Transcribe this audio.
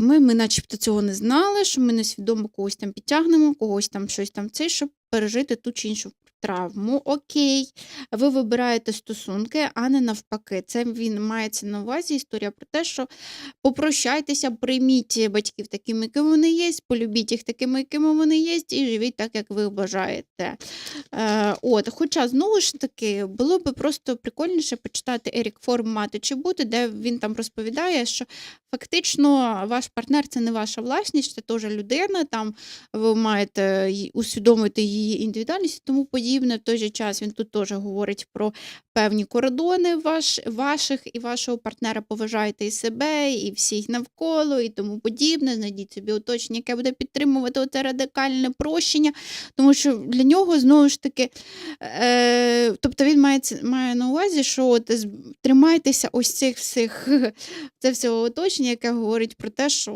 Ми, ми начебто цього не знали, що ми несвідомо когось там підтягнемо, когось там щось там цей, щоб пережити ту чи іншу травму. Окей, ви вибираєте стосунки, а не навпаки. Це він мається на увазі історія про те, що попрощайтеся, прийміть батьків такими, якими вони є, полюбіть їх такими, якими вони є, і живіть так, як ви бажаєте. Е, от, хоча, знову ж таки, було би просто прикольніше почитати Ерік Форм мати чи бути, де він там розповідає, що фактично ваш партнер це не ваша власність, це теж людина. Там ви маєте усвідомити її індивідуальність тому подібне. В той же час він тут теж говорить про певні кордони ваш, ваших і вашого партнера. Поважайте і себе, і всіх навколо, і тому подібне. Знайдіть собі оточення, яке буде підтримувати це радикальне прощення, тому що для нього знову ж таки, е, тобто він має, має на увазі, що от, тримайтеся ось цих всіх це всього оточення, яке говорить про те, що